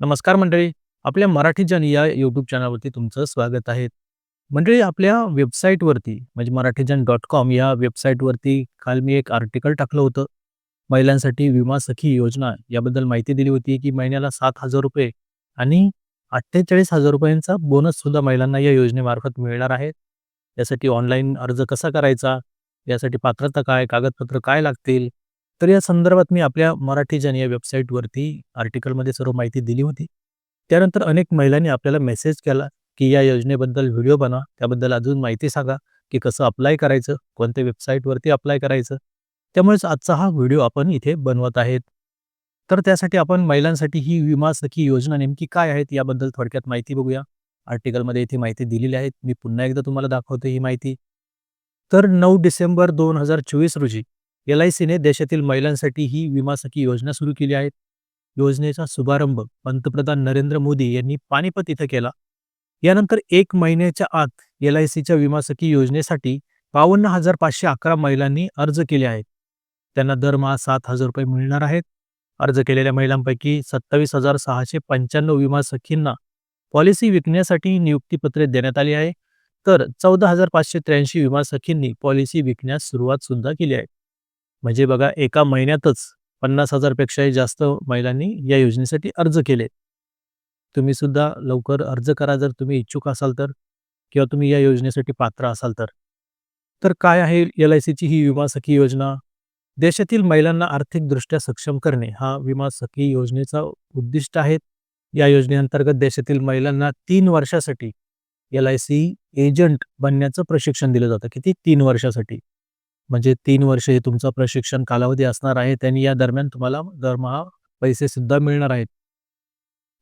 नमस्कार मंडळी. आपल्या मराठी जन या यूट्यूब चॅनलवरती तुमचं स्वागत आहे. मंडळी आपल्या वेबसाईटवरती म्हणजे मराठी जन डॉट कॉम या वेबसाईटवरती काल मी एक आर्टिकल टाकलं होतं. महिलांसाठी विमा सखी योजना याबद्दल माहिती दिली होती, की महिन्याला ₹7,000 आणि अठ्ठेचाळीस हजार रुपयांचा बोनस सुद्धा महिलांना या योजनेमार्फत मिळणार आहे. यासाठी ऑनलाईन अर्ज कसा करायचा? यासाठी पात्रता काय? कागदपत्र काय लागतील? तर या संदर्भात मी आपल्या मराठीजन या वेबसाईटवरती आर्टिकलमध्ये सर्व माहिती दिली होती. त्यानंतर अनेक महिलांनी आपल्याला मेसेज केला, की या योजनेबद्दल व्हिडिओ बनवा. त्याबद्दल अजून माहिती सांगा, की कसं अप्लाय करायचं? कोणत्या वेबसाईटवरती अप्लाय करायचं? त्यामुळेच आजचा हा व्हिडिओ आपण इथे बनवत आहेत. तर त्यासाठी आपण महिलांसाठी ही विमा सखी योजना नेमकी काय आहेत? याबद्दल थोडक्यात माहिती बघूया. आर्टिकलमध्ये इथे माहिती दिलेली आहे. मी पुन्हा एकदा तुम्हाला दाखवतो ही माहिती. तर नऊ डिसेंबर 2024 रोजी एल-आय-सीने देशातील महिलांसाठी ही विमा सखी योजना सुरू केली आहे. योजनेचा शुभारंभ पंतप्रधान नरेंद्र मोदी यांनी पानिपत इथं केला. यानंतर एक महिन्याच्या आत एल-आय-सीच्या विमा सखी योजनेसाठी 52,511 महिलांनी अर्ज केले आहेत. त्यांना दरमहा ₹7,000 मिळणार आहेत. अर्ज केलेल्या महिलांपैकी 27,695 विमा सखींना पॉलिसी विकण्यासाठी नियुक्तीपत्रे देण्यात आली आहे. तर 14,583 विमा सखींनी पॉलिसी विकण्यास सुरुवात सुद्धा केली आहे. म्हणजे बघा एका महिन्यातच 50,000 पेक्षाही जास्त महिलांनी या योजनेसाठी अर्ज केले. तुम्ही सुद्धा लवकर अर्ज करा जर तुम्ही इच्छुक असाल तर किंवा तुम्ही या योजनेसाठी पात्र असाल तर. तर काय आहे एल-आय-सीची ही विमा सखी योजना? देशातील महिलांना आर्थिकदृष्ट्या सक्षम करणे हा विमा सखी योजनेचा उद्दिष्ट आहे. या योजनेअंतर्गत देशातील महिलांना तीन वर्षासाठी एल-आय-सी एजंट बनण्याचं प्रशिक्षण दिलं जातं. किती? तीन वर्षासाठी. म्हणजे तीन वर्ष हे तुमचा प्रशिक्षण कालावधी असणार आहे त्यांनी या दरम्यान तुम्हाला दरमहा पैसे सुद्धा मिळणार आहेत.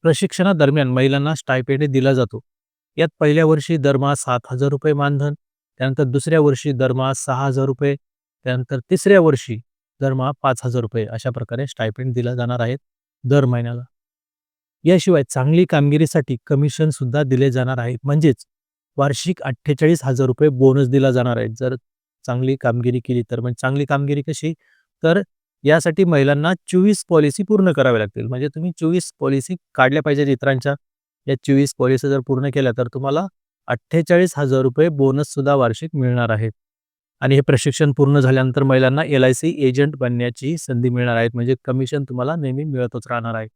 प्रशिक्षणादरम्यान महिलांना स्टायपेंड दिला जातो. यात पहिल्या वर्षी दरमहा ₹7,000 मानधन, त्यानंतर दुसऱ्या वर्षी दरमहा ₹6,000, त्यानंतर तिसऱ्या वर्षी दरमहा ₹5,000 अशा प्रकारे स्टायपेंड दिला जाणार आहेत दर महिन्याला. याशिवाय चांगली कामगिरीसाठी कमिशन सुद्धा दिले जाणार आहे. म्हणजेच वार्षिक ₹48,000 बोनस दिला जाणार आहे. जर चांगली कामगिरी केली तर. म्हणजे चांगली कामगिरी कशी? तर यासाठी महिलांना 24 पॉलिसी पूर्ण कराव्या लागतील. म्हणजे तुम्ही 24 पॉलिसी काढल्या पाहिजेत इतरांच्या. या 24 पॉलिसी जर पूर्ण केल्या तर तुम्हाला ₹48,000 बोनस सुद्धा वार्षिक मिळणार आहेत. आणि हे प्रशिक्षण पूर्ण झाल्यानंतर महिलांना एल-आय-सी एजंट बनण्याची संधी मिळणार आहे. म्हणजे कमिशन तुम्हाला नेहमी मिळतच राहणार आहे.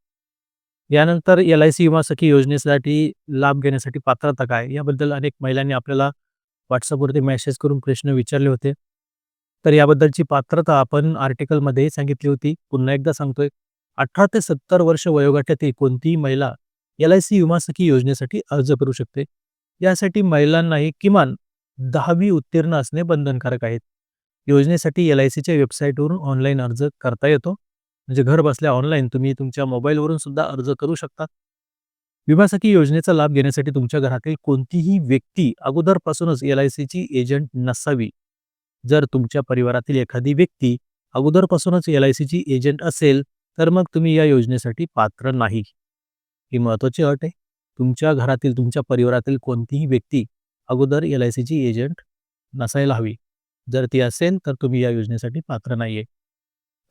यानंतर एल-आय-सी विमा सखी योजनेसाठी लाभ घेण्यासाठी पात्रता काय? याबद्दल अनेक महिलांनी आपल्याला व्हॉट्सअपवरती मेसेज करून प्रश्न विचारले होते. तर याबद्दलची पात्रता आपण आर्टिकलमध्येही सांगितली होती. पुन्हा एकदा सांगतोय. 18 ते 70 वर्ष वयोगटातील कोणतीही महिला एल-आय-सी विमा सखी योजनेसाठी अर्ज करू शकते. यासाठी महिलांनाही किमान 10वी उत्तीर्ण असणे बंधनकारक आहेत योजनेसाठी एल-आय-सीच्या वेबसाईटवरून ऑनलाईन अर्ज करता येतो. म्हणजे घर बसल्या ऑनलाईन तुम्ही तुमच्या मोबाईलवरून सुद्धा अर्ज करू शकता. विमा योजनेचा लाभ घेण्यासाठी तुमच्या घरातील कोणतीही व्यक्ती अगोदरपासूनच एल-आय-सीची एजंट नसावी. जर तुमच्या परिवारातील एखादी व्यक्ती अगोदरपासूनच एल-आय-सीची एजंट असेल, तर मग तुम्ही या योजनेसाठी पात्र नाही. ही महत्त्वाची अट आहे. तुमच्या घरातील, तुमच्या परिवारातील कोणतीही व्यक्ती अगोदर एल-आय-सीची एजंट नसायला हवी. जर ती असेल तर तुम्ही या योजनेसाठी पात्र नाहीये.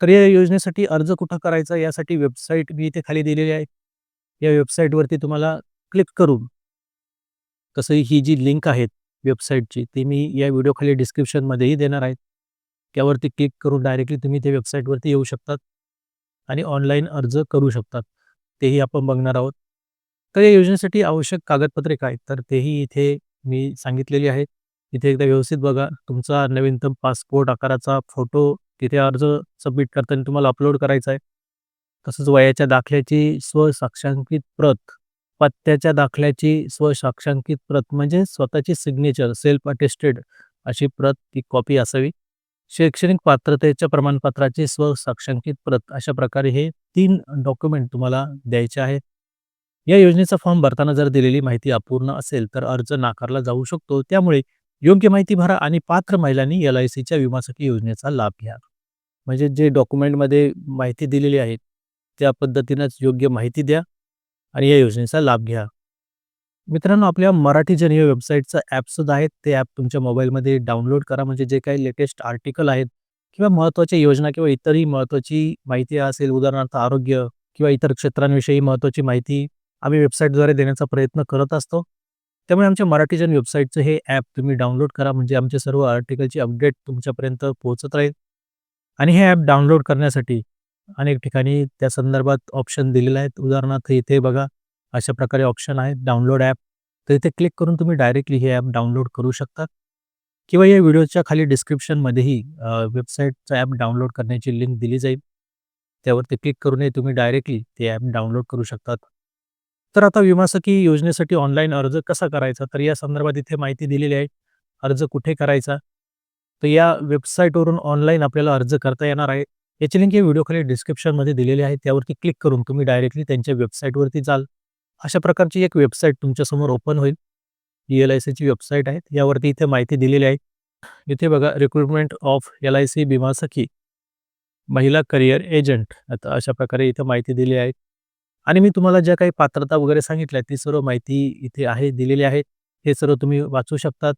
तर या योजनेसाठी अर्ज कुठं करायचा? यासाठी वेबसाईट मी इथे खाली दिलेली आहे. या वेबसाईटवरती तुम्हाला क्लिक करून तसंही ही जी लिंक आहे वेबसाईटची ती मी या व्हिडिओखाली डिस्क्रिप्शनमध्येही देणार आहे. त्यावरती क्लिक करून डायरेक्टली तुम्ही त्या वेबसाईटवरती येऊ शकतात आणि ऑनलाईन अर्ज करू शकतात. तेही आपण बघणार आहोत. तर या योजनेसाठी आवश्यक कागदपत्रे काय? तर तेही इथे मी सांगितलेली आहेत. इथे एकदा व्यवस्थित बघा. तुमचा नवीनतम पासपोर्ट आकाराचा फोटो तिथे अर्ज सबमिट करताना तुम्हाला अपलोड करायचा आहे. तसंच वयाच्या दाखल्याची स्वसाक्षांकित प्रत, पत्त्याच्या दाखल्याची स्वसाक्षांकित प्रत म्हणजे स्वतःची सिग्नेचर सेल्फ अटेस्टेड अशी प्रत ती कॉपी असावी. शैक्षणिक पात्रतेच्या प्रमाणपत्राची स्वसाक्षांकित प्रत अशा प्रकारे हे तीन डॉक्युमेंट तुम्हाला द्यायचे आहेत. या योजनेचा फॉर्म भरताना जर दिलेली माहिती अपूर्ण असेल तर अर्ज नाकारला जाऊ शकतो. त्यामुळे योग्य माहिती भरा आणि पात्र महिलांनी एल-आय-सीच्या विमासकी योजनेचा लाभ घ्या. म्हणजे जे डॉक्युमेंटमध्ये माहिती दिलेली आहे त्या पद्धतीनंच योग्य माहिती द्या आणि या योजनेचा लाभ घ्या. मित्रांनो आपल्या मराठीजन या वेबसाईटचा ॲप सुद्धा आहेत ते ॲप तुमच्या मोबाईलमध्ये डाउनलोड करा. म्हणजे जे काही लेटेस्ट आर्टिकल आहेत किंवा महत्त्वाच्या योजना किंवा इतरही महत्त्वाची माहिती असेल उदाहरणार्थ आरोग्य, किंवा इतर क्षेत्रांविषयी महत्त्वाची माहिती आम्ही वेबसाईटद्वारे देण्याचा प्रयत्न करत असतो त्यामुळे आमच्या मराठीजन वेबसाईटचं हे ॲप तुम्ही डाउनलोड करा म्हणजे आमचे सर्व आर्टिकलची अपडेट तुमच्यापर्यंत पोहोचत राहील आणि हे ॲप डाउनलोड करण्यासाठी अनेक ठिकाणी त्या संदर्भात ऑप्शन दिलेले आहेत. उदाहरणार्थ इथे बघा अशा प्रकारे ऑप्शन आहेत डाउनलोड ॲप तर इथे क्लिक करून तुम्ही डायरेक्टली हे ॲप डाउनलोड करू शकता. किंवा या व्हिडिओच्या खाली डिस्क्रिप्शनमध्येही वेबसाईटचा ॲप डाउनलोड करण्याची लिंक दिली जाईल. त्यावरती क्लिक करूनही तुम्ही डायरेक्टली ते ॲप डाउनलोड करू शकतात. तर आता विमा सखी योजनेसाठी ऑनलाईन अर्ज कसा करायचा? तर या संदर्भात इथे माहिती दिलेली आहे. अर्ज कुठे करायचा? तर या वेबसाईटवरून ऑनलाईन आपल्याला अर्ज करता येणार आहे. याची लिंक या व्हिडिओ डिस्क्रिप्शनमध्ये दिलेली आहे. त्यावरती क्लिक करून तुम्ही डायरेक्टली त्यांच्या वेबसाईटवरती जाल. अशा प्रकारची एक वेबसाईट तुमच्यासमोर ओपन होईल. ई एल आय सीची वेबसाईट आहे. यावरती इथे माहिती दिलेली आहे. इथे बघा recruitment of L I C Bima Sakhi महिला करिअर एजंट आता अशा प्रकारे इथे माहिती दिली आहे. आणि मी तुम्हाला ज्या काही पात्रता वगैरे सांगितल्या ती सर्व माहिती इथे आहे दिलेली आहे. हे सर्व तुम्ही वाचू शकतात.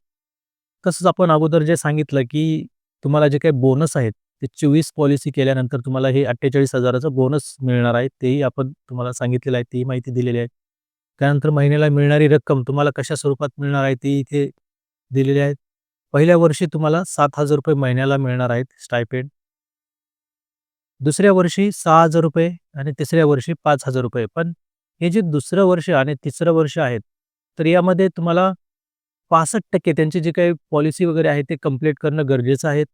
तसंच आपण अगोदर जे सांगितलं की तुम्हाला जे काही बोनस आहेत ते चोवीस पॉलिसी केल्यानंतर तुम्हाला हे अठ्ठेचाळीस हजाराचा बोनस मिळणार आहे. तेही आपण तुम्हाला सांगितलेलं आहे तीही माहिती दिलेली आहे. त्यानंतर महिन्याला मिळणारी रक्कम तुम्हाला कशा स्वरूपात मिळणार आहे ती इथे दिलेली आहे पहिल्या वर्षी तुम्हाला सात हजार रुपये महिन्याला मिळणार आहेत स्टायपेंड दुसऱ्या वर्षी सहा हजार रुपये आणि तिसऱ्या वर्षी पाच हजार रुपये. पण हे जे दुसरं वर्ष आणि तिसरं वर्ष आहेत तर यामध्ये तुम्हाला पासष्ट टक्के त्यांची जी काही पॉलिसी वगैरे आहे ते कंप्लीट करणं गरजेचं आहे.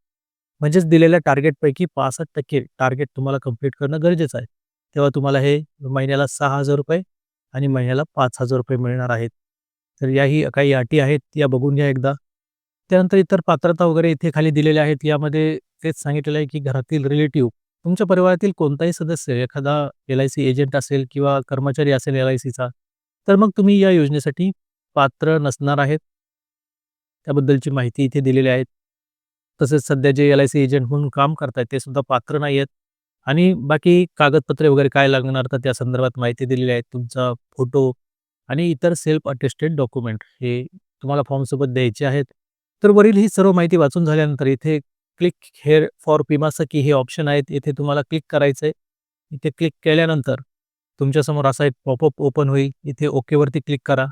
म्हणजेच दिलेल्या टार्गेटपैकी पासष्ट टक्के टार्गेट तुम्हाला कंप्लीट करणं गरजेचं आहे. तेव्हा तुम्हाला हे महिन्याला सहा हजार रुपये आणि महिन्याला पाच हजार रुपये मिळणार आहेत. तर याही काही अटी आहेत या बघून घ्या एकदा. त्यानंतर इतर पात्रता वगैरे इथे खाली दिलेल्या आहेत. यामध्ये तेच सांगितलेलं आहे की घरातील रिलेटिव्ह तुमच्या परिवारातील कोणताही सदस्य एखादा एल आय सी एजंट असेल किंवा कर्मचारी असेल एल आय सीचा तर मग तुम्ही या योजनेसाठी पात्र नसणार आहेत. त्याबद्दलची माहिती इथे दिलेली आहेत तसेच सध्या J L I C agent म्हणून काम करतायत ते सुद्धा पात्र नाही आहेत. आणि बाकी कागदपत्रे वगैरे काय लागणार तर त्या संदर्भात माहिती दिलेली आहे तुमचा फोटो आणि इतर सेल्फ अटेस्टेड डॉक्युमेंट हे तुम्हाला फॉर्मसोबत द्यायचे आहेत. तर वरील ही सर्व माहिती वाचून झाल्यानंतर इथे क्लिक हेअर फॉर पिमासकी हे ऑप्शन आहेत इथे तुम्हाला क्लिक करायचं आहे. इथे क्लिक केल्यानंतर तुमच्यासमोर असा एक पॉपअप ओपन होईल इथे ओकेवरती क्लिक करा.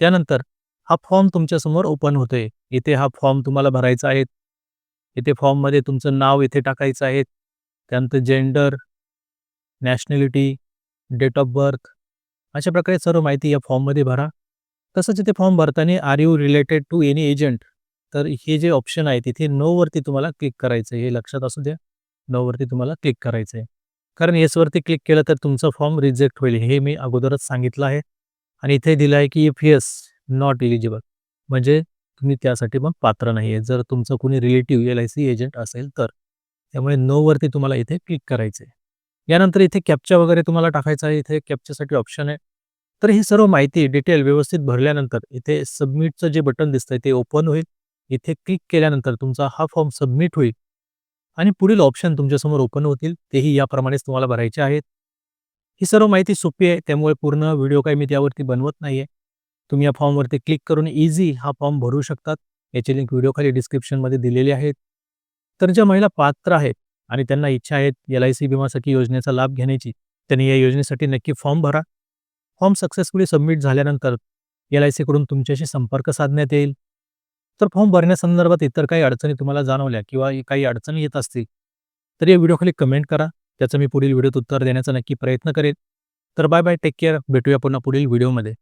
त्यानंतर हा फॉर्म तुमच्यासमोर ओपन होतोय. इथे हा फॉर्म तुम्हाला भरायचा आहे इथे फॉर्ममध्ये तुमचं नाव इथे टाकायचं आहे. त्यानंतर gender nationality date of birth अशा प्रकारे सर्व माहिती या फॉर्ममध्ये भरा. तसंच इथे फॉर्म भरताना are you related to any agent तर हे जे ऑप्शन आहे तिथे नोवरती तुम्हाला क्लिक करायचं आहे. हे लक्षात असू द्या. नोवरती तुम्हाला क्लिक करायचं आहे. कारण येसवरती क्लिक केलं तर तुमचा फॉर्म रिजेक्ट होईल. हे मी अगोदरच सांगितलं आहे. आणि इथे दिलं आहे की इफ येस नॉट इलिजिबल म्हणजे तुम्ही त्यासाठी मग पात्र नाही आहे जर तुमचं कुणी relative L I C agent असेल तर. त्यामुळे नोवरती तुम्हाला इथे क्लिक करायचं आहे यानंतर इथे कॅप्चा वगैरे तुम्हाला टाकायचा आहे. इथे कॅप्च्यासाठी ऑप्शन आहे. तर ही सर्व माहिती डिटेल व्यवस्थित भरल्यानंतर इथे सबमिटचं जे बटन दिसतंय ते ओपन होईल. इथे क्लिक केल्यानंतर तुमचा हा फॉर्म सबमिट होईल. आणि पुढील ऑप्शन तुमच्यासमोर ओपन होतील. तेही याप्रमाणेच तुम्हाला भरायचे आहेत. ही सर्व माहिती सोपी आहे. त्यामुळे पूर्ण व्हिडिओ काही मी त्यावरती बनवत नाही आहे तुम्ही या फॉर्मवरती क्लिक करून इझी हा फॉर्म भरू शकतात. याची लिंक व्हिडिओ खाली डिस्क्रिप्शनमध्ये दिलेली आहेत तर ज्या महिला पात्र आहेत आणि त्यांना इच्छा आहेत एल आय सी विमासाठी योजनेचा लाभ घेण्याची त्यांनी या योजनेसाठी नक्की फॉर्म भरा. फॉर्म सक्सेसफुली सबमिट झाल्यानंतर एल आय सीकडून तुमच्याशी संपर्क साधण्यात येईल. तर फॉर्म भरण्यासंदर्भात इतर काही अडचणी तुम्हाला जाणवल्या किंवा काही अडचणी येत असतील तर या व्हिडिओखाली कमेंट करा. त्याचं मी पुढील व्हिडिओत उत्तर देण्याचा नक्की प्रयत्न करेन. तर बाय बाय टेक केअर भेटूया पुन्हा पुढील व्हिडिओमध्ये